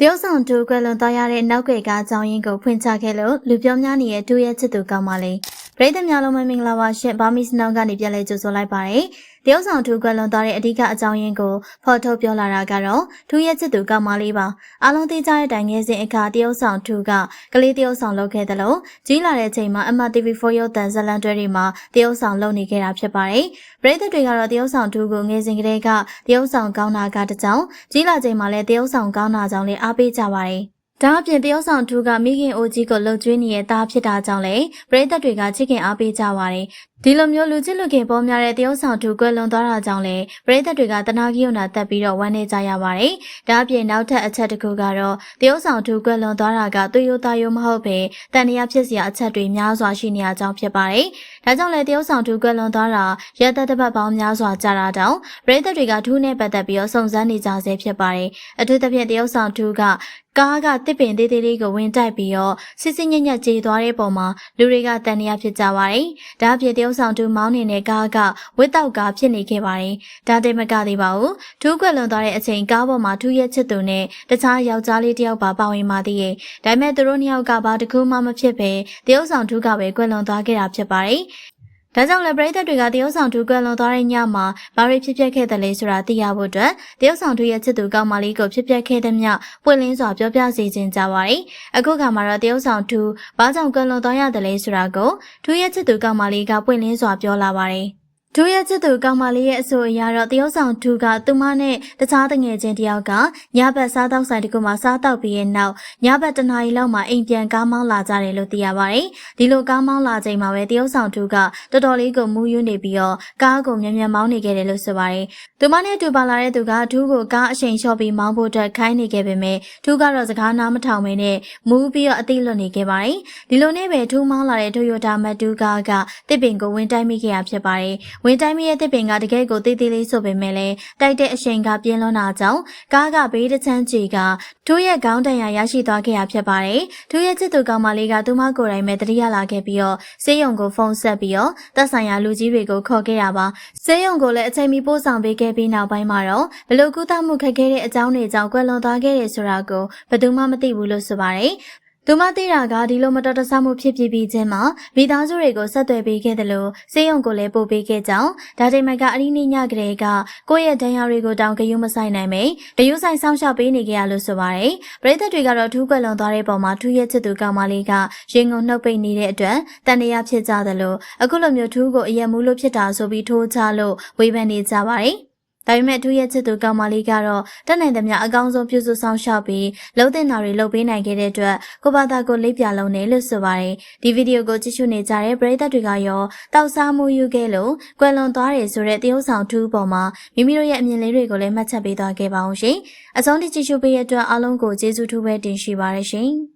တရုတ်ဆောင်တူကွယ်လွန်သွားရတဲ့နောက်ွယ်ကအကြောင်းရင်းကိုဖွင့်ချခဲ့လို့လူပြောများနေတဲ့တူရဲ့ချစ်သူကောင်းပါလေပရိသတ်များလုံးမင်္ဂလာပါရှင်ဘာမီစနောင်းကနေပြန်လဲကြိုဆိုလိုက်ပါတယ် တရုတ်ဆောင်တူကွယ်လွန်သွားတဲ့အဓိကအကြောင်းရင်းကိုဖော်ထုတ်ပြောလာတာကတော့တူရဲ့ချစ်သူကောင်းပါလေးပါအားလုံးသိကြတဲ့တိုင်ငယ်စဉ်အခါတရုတ်ဆောင်တူကကလေးတရုတ်ဆောင်လုပ်ခဲ့တယ်လို့ကြီးလာတဲ့ချိန်မှာအမ TV4 ရုပ်သံဇလန်တွဲတွေမှာတရုတ်ဆောင်လုပ်နေခဲ့တာဖြစ်ပါတယ်ပရိသတ်တွေကတော့တရုတ်ဆောင်တူကိုငယ်စဉ်ကတည်းကတရုတ်ဆောင်ကောင်းတာကတကြောင်ကြီးလာချိန်မှာလည်းတရုတ်ဆောင်ကောင်းတာကြောင့်လည်းအားပေးကြပါတယ် ဒါအပြင်တရုတ်ဆောင်သူကမိခင်အိုကြီးကိုလှုပ်ကျွေးနေတဲ့သားဖြစ်တာကြောင့်လေပရိသတ်တွေကချစ်ခင်အားပေးကြပါတယ်ဒီလိုမျိုးလူချစ်လူခင်ပေါ်များတဲ့တရုတ်ဆောင်သူကွယ်လွန်သွားတာကြောင့်လေပရိသတ်တွေကတနာကိယုံနာတက်ပြီးတော့ဝမ်းနေကြရပါတယ်ဒါအပြင်နောက်ထပ်အချက်တစ်ခုကတော့တရုတ်ဆောင်သူကွယ်လွန်သွားတာကသွေးရိုးသားရိုးမဟုတ်ပဲတန်တရားဖြစ်စရာအချက်တွေများစွာရှိနေရကြောင်းဖြစ်ပါတယ် ဒါကြောင့်လေတရုတ်ဆောင်သူကွယ်လွန်သွားတာရသက်တစ်ပတ်ပေါင်းများစွာကြာတာတောင်ပရိသတ်တွေကထူးနဲ့ပတ်သက်ပြီးတော့စုံစမ်းနေကြဆဲဖြစ်ပါတယ်အထူးသဖြင့်တရုတ်ဆောင်သူကကားကတစ်ပင်သေးသေးလေးကိုဝင်တိုက်ပြီးတော့စစ်စစ်ညက်ညက်ကြေသွားတဲ့ပုံမှာလူတွေကတန်တရားဖြစ်ကြပါတယ်။ဒါအပြင်တရုတ်ဆောင်တူမောင်းနေတဲ့ကားကဝစ်တောက်ကားဖြစ်နေခဲ့ပါတယ်။ဒါတည်းမကသေးပါဘူး။ထူးကွက်လွန်သွားတဲ့အချိန်ကားပေါ်မှာထူးရဲ့ချစ်သူနဲ့တခြားယောက်ျားလေးတယောက်ပါပါဝင်ပါသေးရဲ့။ဒါပေမဲ့သူတို့နှစ်ယောက်ကဘာတခုမှမဖြစ်ပဲတရုတ်ဆောင်ထူးကပဲကွက်လွန်သွားခဲ့တာဖြစ်ပါတယ်။ ဒါကြောင့်လည်းပရိသတ်တွေကတရုတ်ဆောင်တူကွယ်လွန်သွားတဲ့ညမှာဘာတွေဖြစ်ပျက်ခဲ့တယ်လဲဆိုတာသိရဖို့အတွက်တရုတ်ဆောင်တူရဲ့ချစ်သူကောင်းမလေးကိုဖြစ်ပျက်ခဲ့တဲ့မြပွင့်လင်းစွာပြောပြစီခြင်းကြပါတယ်။အခုခါမှာတော့တရုတ်ဆောင်တူဘာကြောင့်ကွယ်လွန်သွားရတယ်လဲဆိုတာကိုတူရဲ့ချစ်သူကောင်းမလေးကပွင့်လင်းစွာပြောလာပါတယ်။ ဒူရဲ့ချစ်သူကောင်မလေးရဲ့အဆိုအရတော့တရုတ်ဆောင်ဒူကသူမနဲ့တခြားတငယ်ချင်းတယောက်ကညဘက်စားတောက်ဆိုင်တစ်ခုမှာစားတောက်ပြီးရဲ့နောက်ညဘက်တနားရီလောက်မှာအိမ်ပြန်ကားမောင်းလာကြတယ်လို့သိရပါတယ်။ဒီလိုကားမောင်းလာချိန်မှာပဲတရုတ်ဆောင်ဒူကတော်တော်လေးကိုမူးယွနေပြီးတော့ကားကိုမြန်မြန်မောင်းနေခဲ့တယ်လို့ဆိုပါတယ်။သူမနဲ့တူပါလာတဲ့သူကဒူကိုကားအချိန်လျှော့ပြီးမောင်းဖို့အတွက်ခိုင်းနေခဲ့ပေမဲ့ဒူကတော့စကားနားမထောင်မနဲ့မူးပြီးတော့အသိလွတ်နေခဲ့ပါတယ်။ဒီလိုနဲ့ပဲဒူမောင်းလာတဲ့တိုယိုတာမတ်တူကားကတစ်ပင်ကိုဝင်တိုက်မိခဲ့ရဖြစ်ပါတယ်။ဝင်တိုင်းမရဲ့တစ်ပင်ကတကယ်ကိုတေးသေးလေးဆိုပေမဲ့လည်းတိုက်တဲ့အရှိန်ကပြင်းလွန်းတာကြောင့်ကားကဘေးတစ်ချမ်းချီကထိုးရဲ့ခေါင်းတန်ရာရရှိသွားခဲ့ရဖြစ်ပါတယ်။ထိုးရဲ့ချစ်သူကောင်မလေးကသူမကိုယ်တိုင်ပဲတတိယလာခဲ့ပြီးတော့ဆေးရုံကိုဖုန်းဆက်ပြီးတော့သက်ဆိုင်ရာလူကြီးတွေကိုခေါ်ခဲ့ရပါ။ဆေးရုံကိုလည်းအချိန်မီပို့ဆောင်ပေးခဲ့ပြီးနောက်ပိုင်းမှာတော့ဘလို့ကုသမှုခက်ခဲတဲ့အကြောင်းတွေကြောင့်ကွယ်လွန်သွားခဲ့တယ်ဆိုတာကိုဘယ်သူမှမသိဘူးလို့ဆိုပါတယ်။ သူမသိတာကဒီလိုမတော်တဆမှုဖြစ်ပြီးပြီးချင်းမှာမိသားစုတွေကိုဆက်သွယ်ပေးခဲ့တယ်လို့စေယုံကိုလည်းပို့ပေးခဲ့ကြောင်းဒါတိမကအရီနီညကလေးကကိုယ့်ရဲ့ဒဏ်ရာတွေကိုတောင်းဂယုမဆိုင်နိုင်မိဂယုဆိုင်ဆောင်ရှောက်ပေးနေကြရလို့ဆိုပါတယ်ပရိသတ်တွေကတော့ထူးကွက်လွန်သွားတဲ့ပုံမှာထူးရဲ့ချစ်သူကောင်မလေးကရင်ကုန်နှုတ်ပိတ်နေတဲ့အတွက်တန်တရားဖြစ်ကြတယ်လို့အခုလိုမျိုးထူးကိုအယံမူလို့ဖြစ်တာဆိုပြီးထိုးချလို့ဝေဖန်နေကြပါတယ် ဒါပေမဲ့သူရဲ့ချစ်သူကောင်မလေးကတော့တက်နိုင်သမျှအကောင်းဆုံးပြုစုဆောင်ရှောက်ပြီးလှုပ်တင်တာတွေလုပ်ပေးနိုင်ခဲ့တဲ့အတွက်ကိုဘာသာကိုလေးပြလုံးနေလို့ဆိုပါတယ်ဒီဗီဒီယိုကိုကြည့်ရှုနေကြတဲ့ပရိသတ်တွေကရောတောက်စားမှုယူခဲ့လို့ကွယ်လွန်သွားတယ်ဆိုတဲ့တရုတ်ဆောင်ထူးပေါ်မှာမိမိတို့ရဲ့အမြင်လေးတွေကိုလည်းမှတ်ချက်ပေးသွားခဲ့ပါအောင်ရှင်အဆုံးထိကြည့်ရှုပေးတဲ့အတွက်အားလုံးကိုကျေးဇူးထူးပဲတင်ရှိပါရရှင်